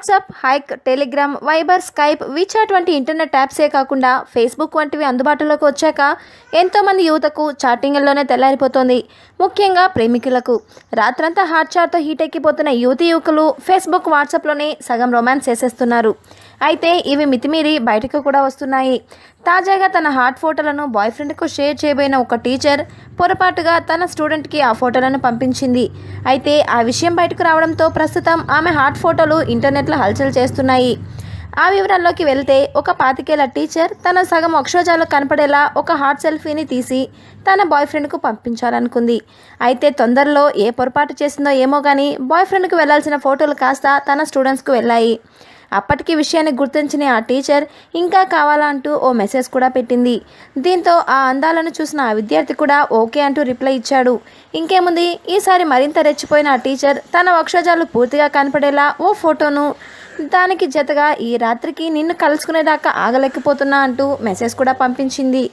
WhatsApp Hike Telegram Viber Skype WeChat వంటి internet యాప్సే కాకుండా Facebook వంటివి అందుబాటులోకి వచ్చాక ఎంతోమంది యువతకు చాటింగ్లోనే తెల్లారిపోతుంది. ముఖ్యంగా ప్రేమికులకు. రాత్రంతా హాట్ చాట్తో హీట్ ఎక్కిపోతున్న యువతి యువకులు ఫేస్బుక్ వాట్సాప్లోనే సగం రొమాన్స్ చేసేస్తున్నారు. అయితే ఇవి మితిమీరి బయటకు కూడా వస్తున్నాయి. తాజాగా తన హాట్ ఫోటోలను బాయ్ ఫ్రెండ్కు షేర్ చేయబోయిన ఒక టీచర్ పొరపాటుగా తన స్టూడెంట్కి ఆ ఫోటోలను పంపించింది. అయితే ఆ విషయం బయటకు రావడంతో ప్రస్తుతం ఆమె హాట్ ఫోటోలు ఇంటర్నెట్లో హల్చల్ చేస్తున్నాయి. ఆ వివరాల్లోకి వెళ్తే ఒక పాతికేళ్ళ టీచర్ తన సగం అక్షోజాలు కనపడేలా ఒక హాట్ సెల్ఫీని తీసి తన బాయ్ ఫ్రెండ్కు పంపించాలనుకుంది. అయితే తొందరలో ఏ పొరపాటు చేసిందో ఏమో కానీ బాయ్ ఫ్రెండ్కు వెళ్ళాల్సిన ఫోటోలు కాస్త తన స్టూడెంట్స్కు వెళ్ళాయి. అప్పటికి విషయాన్ని గుర్తించిన ఆ టీచర్ ఇంకా కావాలా అంటూ ఓ మెసేజ్ కూడా పెట్టింది. దీంతో ఆ అందాలను చూసిన ఆ విద్యార్థి కూడా ఓకే అంటూ రిప్లై ఇచ్చాడు. ఇంకేముంది? ఈసారి మరింత రెచ్చిపోయిన ఆ టీచర్ తన వక్షజాలు పూర్తిగా కనపడేలా ఓ ఫోటోను దానికి జతగా ఈ రాత్రికి నిన్ను కలుసుకునేదాకా ఆగలేకపోతున్నా అంటూ మెసేజ్ కూడా పంపించింది.